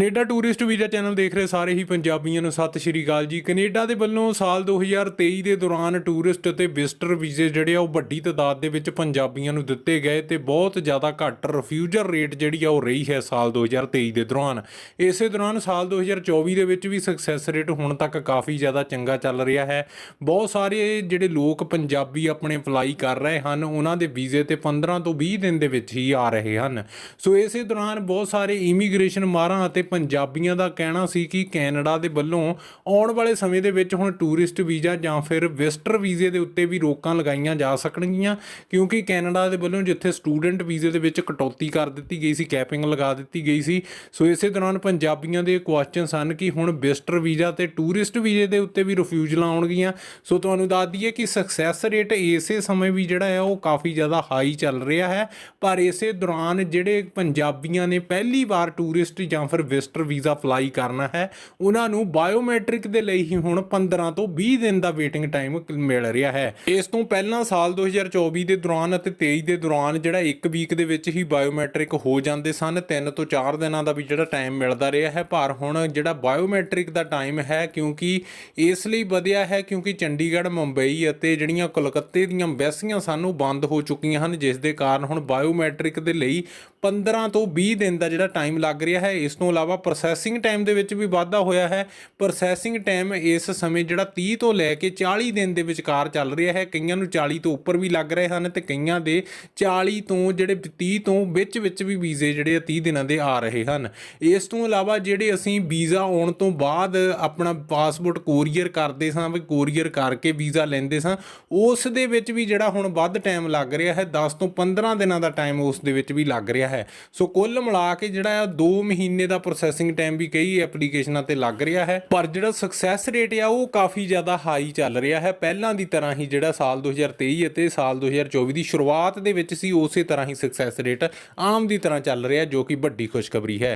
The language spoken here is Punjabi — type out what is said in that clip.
ਕੈਨੇਡਾ ਟੂਰਿਸਟ ਵੀਜ਼ਾ ਚੈਨਲ ਦੇਖ ਰਹੇ ਸਾਰੇ ਹੀ ਪੰਜਾਬੀਆਂ ਨੂੰ। ਸਤਿ ਸ਼੍ਰੀ ਅਕਾਲ ਜੀ। ਕੈਨੇਡਾ ਦੇ ਵੱਲੋਂ ਸਾਲ 2023 ਦੇ ਦੌਰਾਨ ਟੂਰਿਸਟ ਅਤੇ ਵਿਜ਼ਟਰ ਵੀਜ਼ੇ ਜਿਹੜੇ ਆ, ਉਹ ਵੱਡੀ ਤਾਦਾਦ ਦੇ ਵਿੱਚ ਪੰਜਾਬੀਆਂ ਨੂੰ ਦਿੱਤੇ ਗਏ ਤੇ ਬਹੁਤ ਜ਼ਿਆਦਾ ਘੱਟ ਰਿਫਿਊਜ਼ਰ ਰੇਟ ਜਿਹੜੀ ਆ, ਉਹ ਰਹੀ ਹੈ ਸਾਲ 2023 ਦੇ ਦੌਰਾਨ। ਇਸੇ ਦੌਰਾਨ ਸਾਲ 2024 ਦੇ ਵਿੱਚ ਵੀ ਸਕਸੈਸ ਰੇਟ ਹੁਣ ਤੱਕ ਕਾਫੀ ਜ਼ਿਆਦਾ ਚੰਗਾ ਚੱਲ ਰਿਹਾ ਹੈ। ਬਹੁਤ ਸਾਰੇ ਜਿਹੜੇ ਲੋਕ ਪੰਜਾਬੀ ਆਪਣੇ ਅਪਲਾਈ ਕਰ ਰਹੇ ਹਨ, ਉਹਨਾਂ ਦੇ ਵੀਜ਼ੇ ਤੇ 15 ਤੋਂ 20 ਦਿਨ ਦੇ ਵਿੱਚ ਹੀ ਆ ਰਹੇ ਹਨ। ਸੋ ਇਸੇ ਦੌਰਾਨ ਬਹੁਤ ਸਾਰੇ ਇਮੀਗ੍ਰੇਸ਼ਨ ਮਾਰਾਂ ਅਤੇ ਪੰਜਾਬੀਆਂ ਦਾ ਕਹਿਣਾ ਸੀ ਕਿ ਕੈਨੇਡਾ ਦੇ ਵੱਲੋਂ ਆਉਣ ਵਾਲੇ ਸਮੇਂ ਦੇ ਵਿੱਚ ਹੁਣ ਟੂਰਿਸਟ ਵੀਜ਼ਾ ਜਾਂ ਫਿਰ ਵਿਜ਼ਟਰ ਵੀਜ਼ੇ ਦੇ ਉੱਤੇ ਵੀ ਰੋਕਾਂ ਲਗਾਈਆਂ ਜਾ ਸਕਣਗੀਆਂ, ਕਿਉਂਕਿ ਕੈਨੇਡਾ ਦੇ ਵੱਲੋਂ ਜਿੱਥੇ ਸਟੂਡੈਂਟ ਵੀਜ਼ੇ ਦੇ ਵਿੱਚ ਕਟੌਤੀ ਕਰ ਦਿੱਤੀ ਗਈ ਸੀ, ਕੈਪਿੰਗ ਲਗਾ ਦਿੱਤੀ ਗਈ ਸੀ, ਸੋ ਇਸੇ ਦੌਰਾਨ ਪੰਜਾਬੀਆਂ ਦੇ ਕੁਐਸਚਨ ਸਨ ਕਿ ਹੁਣ ਵਿਜ਼ਟਰ ਵੀਜ਼ਾ ਤੇ ਟੂਰਿਸਟ ਵੀਜ਼ੇ ਦੇ ਉੱਤੇ ਵੀ ਰਿਫਿਊਜ਼ਲਾਂ ਆਉਣਗੀਆਂ। ਸੋ ਤੁਹਾਨੂੰ ਦੱਸ ਦਈਏ ਕਿ ਸਕਸੈਸ ਰੇਟ ਇਸੇ ਸਮੇਂ ਵੀ ਜਿਹੜਾ ਹੈ, ਉਹ ਕਾਫੀ ਜ਼ਿਆਦਾ ਹਾਈ ਚੱਲ ਰਿਹਾ ਹੈ। ਪਰ ਇਸੇ ਦੌਰਾਨ ਜਿਹੜੇ ਪੰਜਾਬੀਆਂ ਨੇ ਪਹਿਲੀ ਵਾਰ ਟੂਰਿਸਟ ਜਾਂ ਫਿਰ ਵਿਜ਼ਟਰ ਵੀਜ਼ਾ ਅਪਲਾਈ ਕਰਨਾ ਹੈ। ਉਹਨਾਂ ਨੂੰ ਬਾਇਓਮੈਟ੍ਰਿਕ ਦੇ ਲਈ ਹੀ ਹੁਣ 15 ਤੋਂ 20 ਦਿਨ ਦਾ ਵੇਟਿੰਗ ਟਾਈਮ ਮਿਲ ਰਿਹਾ ਹੈ। ਇਸ ਤੋਂ ਪਹਿਲਾਂ ਸਾਲ 2024 ਦੇ ਦੌਰਾਨ ਅਤੇ 23 ਦੇ ਦੌਰਾਨ ਜਿਹੜਾ ਇੱਕ ਵੀਕ ਦੇ ਵਿੱਚ ਹੀ ਬਾਇਓਮੈਟ੍ਰਿਕ ਹੋ ਜਾਂਦੇ ਸਨ। 3 ਤੋਂ 4 ਦਿਨਾਂ ਦਾ ਵੀ ਜਿਹੜਾ ਟਾਈਮ ਮਿਲਦਾ ਰਿਹਾ ਹੈ। ਪਰ ਹੁਣ ਜਿਹੜਾ ਬਾਇਓਮੈਟ੍ਰਿਕ ਦਾ ਟਾਈਮ ਹੈ ਕਿਉਂਕਿ ਇਸ ਲਈ ਵਧਿਆ ਹੈ ਕਿਉਂਕਿ ਚੰਡੀਗੜ੍ਹ, ਮੁੰਬਈ ਅਤੇ ਜਿਹੜੀਆਂ ਕੋਲਕਾਤੇ ਦੀਆਂ ਐਮਬੈਸੀਆਂ ਸਾਨੂੰ ਬੰਦ ਹੋ ਚੁੱਕੀਆਂ ਹਨ, ਜਿਸ ਦੇ ਕਾਰਨ ਹੁਣ ਬਾਇਓਮੈਟ੍ਰਿਕ ਦੇ ਲਈ 15 ਤੋਂ 20 ਦਿਨ ਦਾ ਜਿਹੜਾ ਟਾਈਮ ਲੱਗ ਰਿਹਾ ਹੈ। ਇਸ ਤੋਂ ਇਲਾਵਾ ਇਲਾਵਾ ਪ੍ਰੋਸੈਸਿੰਗ ਟਾਈਮ ਦੇ ਵਿੱਚ ਵੀ ਵਾਧਾ ਹੋਇਆ ਹੈ। ਪ੍ਰੋਸੈਸਿੰਗ ਟਾਈਮ ਇਸ ਸਮੇਂ ਜਿਹੜਾ 30 ਤੋਂ ਲੈ ਕੇ 40 ਦਿਨ ਦੇ ਵਿਚਕਾਰ ਚੱਲ ਰਿਹਾ ਹੈ। ਕਈਆਂ ਨੂੰ 40 ਤੋਂ ਉੱਪਰ ਵੀ ਲੱਗ ਰਹੇ ਹਨ ਤੇ ਕਈਆਂ ਦੇ 40 ਤੋਂ ਜਿਹੜੇ 30 ਤੋਂ ਵਿੱਚ ਵਿੱਚ ਵੀ ਵੀਜ਼ੇ ਜਿਹੜੇ ਆ 30 ਦਿਨਾਂ ਦੇ ਆ ਰਹੇ ਹਨ। ਇਸ ਤੋਂ ਇਲਾਵਾ ਜਿਹੜੇ ਅਸੀਂ ਵੀਜ਼ਾ ਆਉਣ ਤੋਂ ਬਾਅਦ ਆਪਣਾ ਪਾਸਪੋਰਟ ਕੋਰੀਅਰ ਕਰਦੇ ਸਾਂ, ਵੀ ਕੋਰੀਅਰ ਕਰਕੇ ਵੀਜ਼ਾ ਲੈਂਦੇ ਸਾਂ, ਉਸ ਦੇ ਵਿੱਚ ਵੀ ਜਿਹੜਾ ਹੁਣ ਵੱਧ ਟਾਈਮ ਲੱਗ ਰਿਹਾ ਹੈ 10 ਤੋਂ 15 ਦਿਨਾਂ ਦਾ ਟਾਈਮ ਉਸ ਦੇ ਵਿੱਚ ਵੀ ਲੱਗ ਰਿਹਾ ਹੈ। ਸੋ ਕੁੱਲ ਮਿਲਾ ਕੇ ਜਿਹੜਾ ਆ 2 ਮਹੀਨੇ ਦਾ ਪ੍ਰੋਸੈਸਿੰਗ ਟਾਈਮ ਵੀ ਕਈ ਐਪਲੀਕੇਸ਼ਨਾਂ ਤੇ ਲੱਗ ਰਿਹਾ ਹੈ, ਪਰ ਜਿਹੜਾ ਸਕਸੈਸ ਰੇਟ ਆ, ਉਹ ਕਾਫੀ ਜ਼ਿਆਦਾ ਹਾਈ ਚੱਲ ਰਿਹਾ ਹੈ। ਪਹਿਲਾਂ ਦੀ ਤਰ੍ਹਾਂ ਹੀ ਜਿਹੜਾ ਸਾਲ 2023 ਅਤੇ ਸਾਲ 2024 ਦੀ ਸ਼ੁਰੂਆਤ ਦੇ ਵਿੱਚ ਸੀ, ਉਸੇ ਤਰ੍ਹਾਂ ਹੀ ਸਕਸੈਸ ਰੇਟ ਆਮ ਦੀ ਤਰ੍ਹਾਂ ਚੱਲ ਰਿਹਾ, ਜੋ ਕਿ ਵੱਡੀ ਖੁਸ਼ਖਬਰੀ ਹੈ।